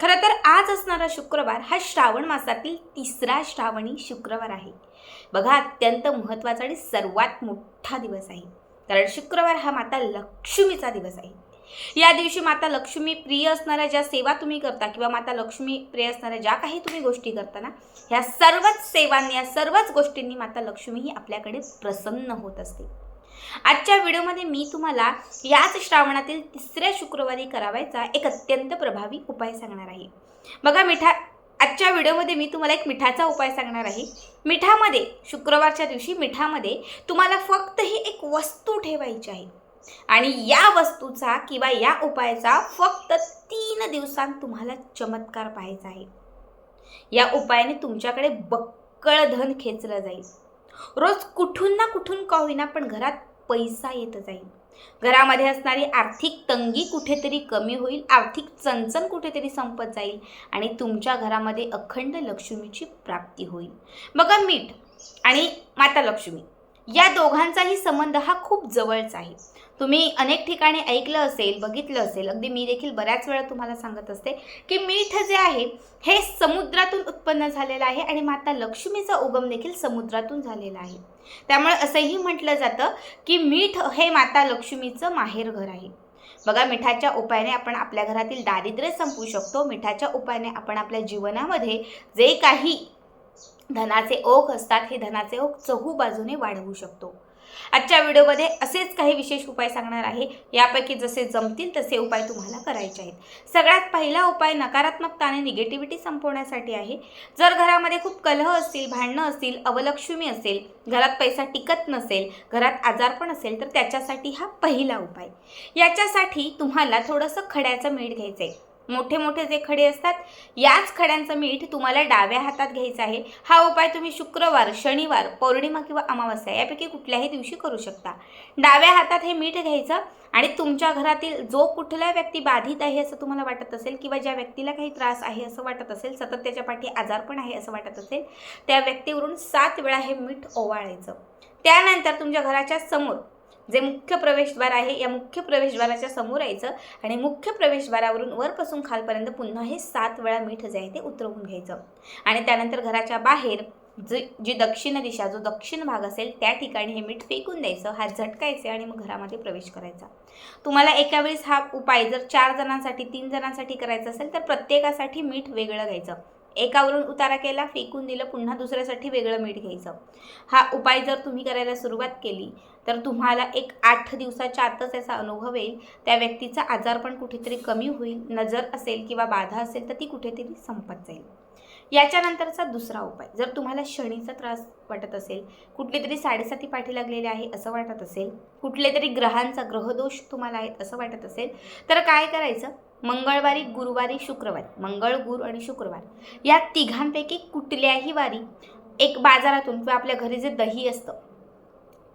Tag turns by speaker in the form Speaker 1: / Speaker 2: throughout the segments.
Speaker 1: खरं तर आज असणारा शुक्रवार हा श्रावण मासातील तिसरा श्रावणी शुक्रवार आहे. बघा अत्यंत महत्त्वाचा आणि सर्वात मोठा दिवस आहे. कारण शुक्रवार हा माता लक्ष्मीचा दिवस आहे. या दिवशी माता लक्ष्मी प्रिय असणाऱ्या ज्या सेवा तुम्ही करता किंवा माता लक्ष्मी प्रिय असणाऱ्या ज्या काही तुम्ही गोष्टी करता ना ह्या सर्वच सेवांनी या सर्वच गोष्टींनी माता लक्ष्मी ही आपल्याकडे प्रसन्न होत असते. आजच्या व्हिडिओमध्ये मी तुम्हाला याच श्रावणातील तिसऱ्या शुक्रवारी करावायचा एक अत्यंत प्रभावी उपाय सांगणार आहे. बघा मिठा आजच्या व्हिडिओमध्ये मी तुम्हाला एक मिठाचा उपाय सांगणार आहे. मिठामध्ये शुक्रवारच्या दिवशी मिठामध्ये तुम्हाला फक्त ही एक वस्तू ठेवायची आहे. आणि या वस्तूचा किंवा या उपायाचा फक्त तीन दिवसांत तुम्हाला चमत्कार पाहायचा आहे. या उपायाने तुमच्याकडे बक्कळ धन खेचलं जाईल. रोज कुठून ना कुठून का होईना पण घरात पैसा येत जाईल. घरामध्ये असणारी आर्थिक तंगी कुठेतरी कमी होईल आर्थिक चणचण कुठेतरी संपत जाईल आणि तुमच्या घरामध्ये अखंड लक्ष्मीची प्राप्ती होईल. बघा मीठ आणि माता लक्ष्मी. या दोघांचाही संबंध हा खूप जवळचा आहे. तुम्ही अनेक ठिकाणी ऐकलं असेल बघितलं असेल अगदी मी देखील बऱ्याच वेळा तुम्हाला सांगत असते की मीठ जे आहे हे समुद्रातून उत्पन्न झालेलं आहे आणि माता लक्ष्मीचा उगम देखील समुद्रातून झालेला आहे. त्यामुळे असंही म्हटलं जातं की मीठ हे माता लक्ष्मीचं माहेरघर आहे. बघा मिठाच्या उपायाने आपण आपल्या घरातील दारिद्र्य संपवू शकतो. मिठाच्या उपायाने आपण आपल्या जीवनामध्ये जे काही धनाचे ओघ असतात हे धनाचे ओघ चहू बाजूने वाढवू शकतो. आजच्या व्हिडिओमध्ये असेच काही विशेष उपाय सांगणार आहे. यापैकी जसे जमतील तसे उपाय तुम्हाला करायचे आहेत. सगळ्यात पहिला उपाय नकारात्मकता आणि निगेटिव्हिटी संपवण्यासाठी आहे. जर घरामध्ये खूप कलह असतील भांडणं असतील अवलक्ष्मी असेल घरात पैसा टिकत नसेल घरात आजारपण असेल तर त्याच्यासाठी हा पहिला उपाय. याच्यासाठी तुम्हाला थोडंसं खड्याचं मीठ घ्यायचं आहे मोठे मोठे जे खडे असतात याच खड्यांचं मीठ तुम्हाला डाव्या हातात घ्यायचं आहे. हा उपाय तुम्ही शुक्रवार शनिवार पौर्णिमा किंवा अमावस्या यापैकी कुठल्याही दिवशी करू शकता. डाव्या हातात हे मीठ घ्यायचं आणि तुमच्या घरातील जो कुठला व्यक्ती बाधित आहे असं तुम्हाला वाटत असेल किंवा ज्या व्यक्तीला काही त्रास आहे असं वाटत असेल सतत त्याच्या पाठी आजारपण आहे असं वाटत असेल त्या व्यक्तीवरून सात वेळा हे मीठ ओवाळायचं. त्यानंतर तुमच्या घराच्या समोर जे मुख्य प्रवेशद्वार आहे या मुख्य प्रवेशद्वाराच्या समोर यायचं आणि मुख्य प्रवेशद्वारावरून वरपासून खालपर्यंत पुन्हा हे सात वेळा मीठ जे आहे ते उतरवून घ्यायचं. आणि त्यानंतर घराच्या बाहेर जी जी दक्षिण दिशा जो दक्षिण भाग असेल त्या ठिकाणी हे मीठ फेकून द्यायचं हात झटकायचे आणि मग घरामध्ये प्रवेश करायचा. तुम्हाला एका वेळेस हा उपाय जर चार जणांसाठी तीन जणांसाठी करायचा असेल तर प्रत्येकासाठी मीठ वेगळं घ्यायचं. एकावरून उतारा केला फेकून दिलं पुन्हा दुसऱ्यासाठी वेगळं मीठ घ्यायचं. हा उपाय जर तुम्ही करायला सुरुवात केली तर तुम्हाला एक आठ दिवसाच्या आतच याचा अनुभव येईल. त्या व्यक्तीचा आजार पण कुठेतरी कमी होईल नजर असेल किंवा बाधा असेल तर ती कुठेतरी संपत जाईल. याच्यानंतरचा दुसरा उपाय जर तुम्हाला शनीचा त्रास वाटत असेल कुठली तरी साडेसाती पाठी लागलेली आहे असं वाटत असेल कुठले तरी ग्रहांचा ग्रहदोष तुम्हाला आहेत असं वाटत असेल तर काय करायचं? मंगळवारी गुरुवारी शुक्रवारी. मंगळ गुरु आणि शुक्रवार. या तिघांपैकी कुठल्याही वारी एक बाजारातून किंवा आपल्या घरी जे दही असतं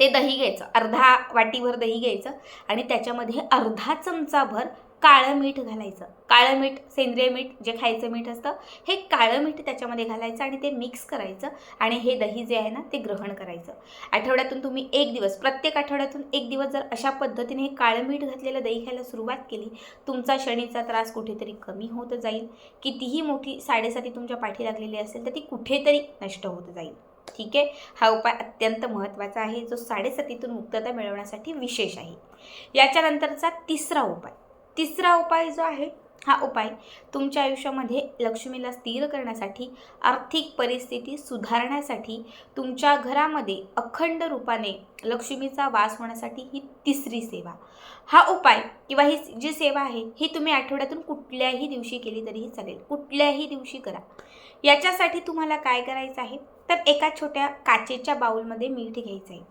Speaker 1: ते दही घ्यायचं. अर्धा वाटीभर दही घ्यायचं आणि त्याच्यामध्ये अर्धा चमचाभर काळं मीठ घालायचं. काळं मीठ सेंद्रिय मीठ जे खायचं मीठ असतं हे काळं मीठ त्याच्यामध्ये घालायचं आणि ते मिक्स करायचं आणि हे दही जे आहे ना ते ग्रहण करायचं. आठवड्यातून तुम्ही एक दिवस प्रत्येक आठवड्यातून एक दिवस जर अशा पद्धतीने हे काळं मीठ घातलेलं दही खायला सुरुवात केली तुमचा शनीचा त्रास कुठेतरी कमी होत जाईल. कितीही मोठी साडेसाती तुमच्या पाठी लागलेली असेल तर ती कुठेतरी नष्ट होत जाईल. ठीक आहे? हा उपाय अत्यंत महत्त्वाचा आहे जो साडेसातीतून मुक्तता मिळवण्यासाठी विशेष आहे. याच्यानंतरचा तिसरा उपाय. तिसरा उपाय जो आहे हा उपाय तुमच्या आयुष्यामध्ये लक्ष्मीला स्थिर करण्यासाठी आर्थिक परिस्थिती सुधारण्यासाठी तुमच्या घरामध्ये अखंड रूपाने लक्ष्मीचा वास होण्यासाठी ही तिसरी सेवा. हा उपाय किंवा ही जी सेवा आहे ही तुम्ही आठवड्यातून कुठल्याही दिवशी केली तरीही चालेल. कुठल्याही दिवशी करा. याच्यासाठी तुम्हाला काय करायचं आहे? तर एका छोट्या काचेच्या बाऊलमध्ये मीठ घ्यायचं आहे.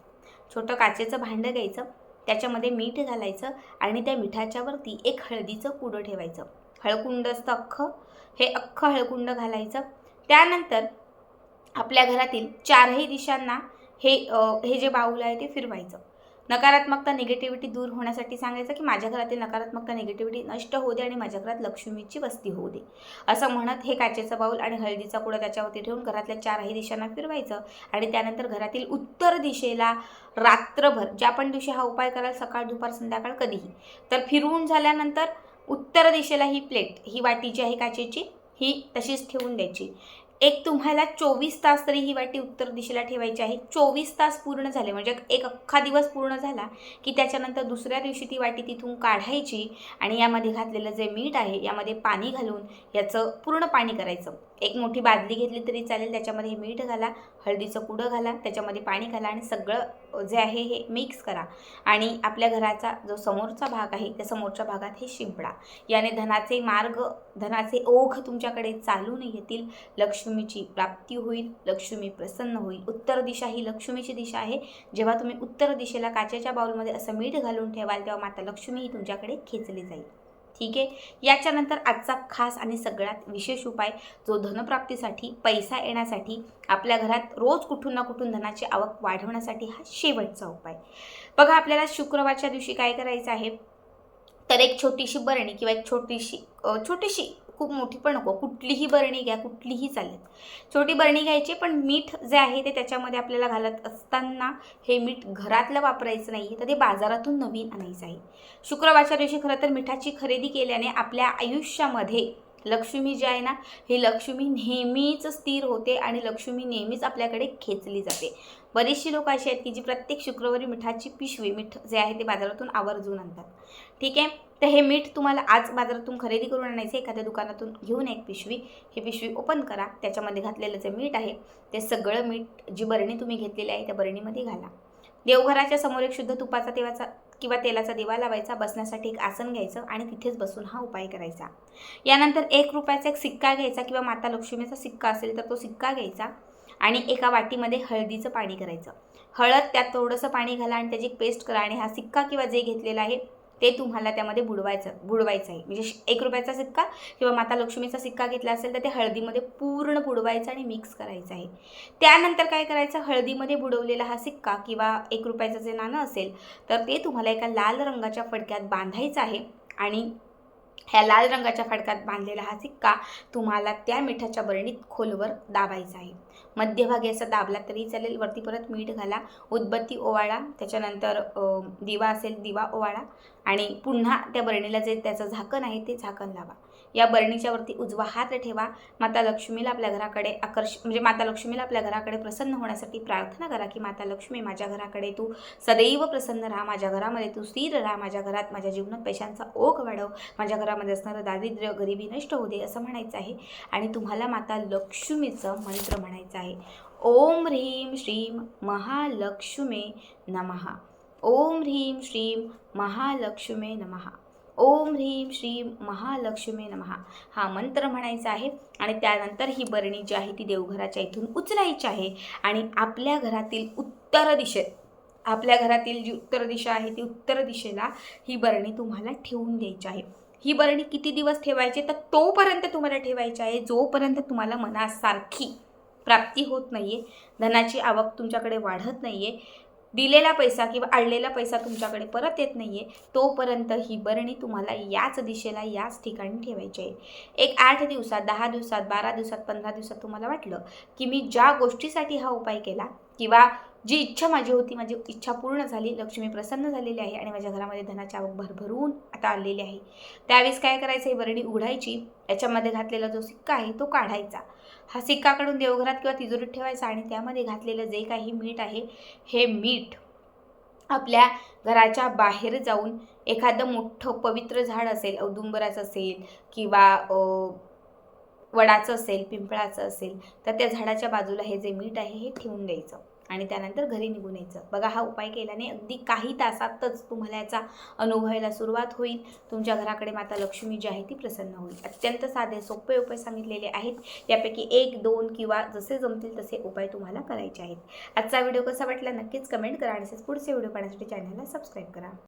Speaker 1: छोटं काचेचं भांडं घ्यायचं. त्याच्यामध्ये मीठ घालायचं आणि त्या मिठाच्यावरती एक हळदीचं कुडं ठेवायचं. हळकुंड असतं अख्खं. हे अख्खं हळकुंड घालायचं. त्यानंतर आपल्या घरातील चारही दिशांना हे हे जे बाऊल आहे ते फिरवायचं. नकारात्मकता निगेटिव्हिटी दूर होण्यासाठी सांगायचं की माझ्या घरातील नकारात्मकता निगेटिव्हिटी नष्ट होऊ दे आणि माझ्या घरात लक्ष्मीची वस्ती होऊ दे. असं म्हणत हे काचेचं बाऊल आणि हळदीचा कुडा त्याच्यावरती ठेवून घरातल्या चारही दिशांना फिरवायचं आणि त्यानंतर घरातील उत्तर दिशेला रात्रभर ज्या पण दिवशी हा उपाय कराल सकाळ दुपार संध्याकाळ कधीही. तर फिरवून झाल्यानंतर उत्तर दिशेला ही प्लेट ही वाटी जी आहे काचेची ही तशीच ठेवून द्यायची. एक तुम्हाला चोवीस तास तरी ही वाटी उत्तर दिशेला ठेवायची आहे. चोवीस तास पूर्ण झाले म्हणजे एक अख्खा दिवस पूर्ण झाला की त्याच्यानंतर दुसऱ्या दिवशी ती वाटी तिथून काढायची आणि यामध्ये घातलेलं जे मीठ आहे यामध्ये पाणी घालून याचं पूर्ण पाणी करायचं. एक मोठी बादली घेतली तरी चालेल त्याच्यामध्ये हे मीठ घाला हळदीचं कुडं घाला त्याच्यामध्ये पाणी घाला आणि सगळं जे आहे हे मिक्स करा. आणि आपल्या घराचा जो समोरचा भाग आहे त्या समोरच्या भागात हे शिंपडा. याने धनाचे मार्ग धनाचे ओघ तुमच्याकडे चालून येतील. लक्ष्मीची प्राप्ती होईल लक्ष्मी प्रसन्न होईल. उत्तर दिशा ही लक्ष्मीची दिशा आहे. जेव्हा तुम्ही उत्तर दिशेला काचेच्या बाउलमध्ये असं मीठ घालून ठेवाल तेव्हा माता लक्ष्मी ही तुमच्याकडे खेचली जाईल. ठीक आहे? याच्यानंतर आजचा खास आणि सगळ्यात विशेष उपाय जो धनप्राप्तीसाठी पैसा येण्यासाठी आपल्या घरात रोज कुठून ना कुठून धनाची आवक वाढवण्यासाठी हा शेवटचा उपाय. बघा आपल्याला शुक्रवारच्या दिवशी काय करायचं आहे? तर एक छोटीशी बरणी किंवा एक छोटीशी छोटीशी खूप मोठी पण नको कुठलीही बरणी घ्या कुठलीही चालेल. छोटी बरणी घ्यायची पण मीठ जे आहे ते त्याच्यामध्ये आपल्याला घालत असताना हे मीठ घरातलं वापरायचं नाही आहे तर ते बाजारातून नवीन आणायचं आहे. शुक्रवारच्या दिवशी खरं तर मिठाची खरेदी केल्याने आपल्या आयुष्यामध्ये लक्ष्मी जी आहे ना ही लक्ष्मी नेहमीच स्थिर होते आणि लक्ष्मी नेहमीच आपल्याकडे खेचली जाते. बरीचशी लोक अशी आहेत की जी प्रत्येक शुक्रवारी मिठाची पिशवी मीठ जे आहे ते बाजारातून आवर्जून आणतात. ठीक आहे? तर हे मीठ तुम्हाला आज बाजारातून खरेदी करून आणायचं एखाद्या दुकानातून घेऊन एक पिशवी. ही पिशवी ओपन करा. त्याच्यामध्ये घातलेलं जे मीठ आहे ते सगळं मीठ जी बरणी तुम्ही घेतलेली आहे त्या बरणीमध्ये घाला. देवघराच्या समोर एक शुद्ध तुपाचा तेवाचा किंवा तेलाचा दिवा लावायचा बसण्यासाठी एक आसन घ्यायचं आणि तिथेच बसून हा उपाय करायचा. यानंतर एक रुपयाचा एक सिक्का घ्यायचा किंवा माता लक्ष्मीचा सिक्का असेल तर तो सिक्का घ्यायचा आणि एका वाटीमध्ये हळदीचं पाणी करायचं. हळद त्यात थोडंसं पाणी घाला आणि त्याची पेस्ट करा आणि हा सिक्का किंवा जे घेतलेला आहे ते तुम्हाला त्यामध्ये बुडवायचं बुडवायचं आहे म्हणजे श- एक रुपयाचा सिक्का किंवा माता लक्ष्मीचा सिक्का घेतला असेल तर ते हळदीमध्ये पूर्ण बुडवायचं आणि मिक्स करायचं आहे. त्यानंतर काय करायचं? हळदीमध्ये बुडवलेला हा सिक्का किंवा एक रुपयाचं जे नाणं असेल तर ते तुम्हाला एका लाल रंगाच्या फडक्यात बांधायचं आहे आणि ह्या लाल रंगाच्या फडक्यात बांधलेला हा सिक्का तुम्हाला त्या मिठाच्या बरणीत खोलवर दाबायचा आहे. मध्यभागी असा दाबला तरी चालेल वरती परत मीठ घाला उदबत्ती ओवाळा त्याच्यानंतर दिवा असेल दिवा ओवाळा आणि पुन्हा त्या बरणीला जे त्याचं झाकण आहे ते झाकण लावा. या बरणीच्या वरती उजवा हात ठेवा. माता लक्ष्मीला आपल्या घराकडे आकर्ष म्हणजे माता लक्ष्मीला आपल्या घराकडे प्रसन्न होण्यासाठी प्रार्थना करा की माता लक्ष्मी माझ्या घराकडे तू सदैव प्रसन्न राहा. माझ्या घरामध्ये तू स्थिर राहा. माझ्या घरात माझ्या जीवनात पैशांचा ओघ वाढव. माझ्या घरामध्ये असणारं दारिद्र्य गरिबी नष्ट होऊ दे असं म्हणायचं आहे. आणि तुम्हाला माता लक्ष्मीचं मंत्र म्हणायचं आहे. ओम ह्रीम श्रीम महालक्ष्मे नमः. ओम ह्रीम श्रीम महालक्ष्मे नमः. ओम ह्रीम श्रीम महालक्ष्मी नमहा हा मंत्र म्हणायचा आहे आणि त्यानंतर ही बरणी जी आहे ती देवघराच्या इथून उचलायची आहे आणि आपल्या घरातील उत्तर दिशेत आपल्या घरातील जी उत्तर दिशा आहे ती उत्तर दिशेला ही बरणी तुम्हाला ठेवून द्यायची आहे. ही बरणी किती दिवस ठेवायची? तर तोपर्यंत तुम्हाला ठेवायची आहे जोपर्यंत तुम्हाला मनासारखी प्राप्ती होत नाही आहे धनाची आवक तुमच्याकडे वाढत नाही आहे दिलेला पैसा किंवा आडलेला पैसा तुमच्याकडे परत येत नाही आहे तोपर्यंत ही बरणी तुम्हाला याच दिशेला याच ठिकाणी ठेवायची आहे. एक आठ दिवसात दहा दिवसात बारा दिवसात पंधरा दिवसात तुम्हाला वाटलं की मी ज्या गोष्टीसाठी हा उपाय केला किंवा जी इच्छा माझी होती माझी इच्छा पूर्ण झाली लक्ष्मी प्रसन्न झालेली आहे आणि माझ्या घरामध्ये धनाची आवक भरभरून आता आलेली आहे. त्यावेळेस काय करायचं? ही बरणी उघडायची. याच्यामध्ये घातलेला जो सिक्का आहे तो काढायचा. हा सिक्का काढून देवघरात किंवा तिजोरीत ठेवायचा आणि त्यामध्ये घातलेलं जे काही मीठ आहे हे मीठ आपल्या घराच्या बाहेर जाऊन एखादं मोठं पवित्र झाड असेल औदुंबराचं असेल किंवा वडाचं असेल पिंपळाचं असेल तर त्या झाडाच्या बाजूला हे जे मीठ आहे हे ठेवून द्यायचं. आणि त्यानंतर घरी निघून यायचं. बघा हा उपाय केल्याने अगदी काही तासातच तुम्हाला याचा अनुभवायला सुरुवात होईल. तुमच्या घराकडे माता लक्ष्मी जी आहे ती प्रसन्न होईल. अत्यंत साधे सोपे उपाय सांगितलेले आहेत. यापैकी एक दोन किंवा जसे जमतील तसे उपाय तुम्हाला करायचे आहेत. आजचा व्हिडिओ कसा वाटला नक्कीच कमेंट करा आणि तसेच पुढचे व्हिडिओ पाहण्यासाठी चॅनलला सबस्क्राईब करा.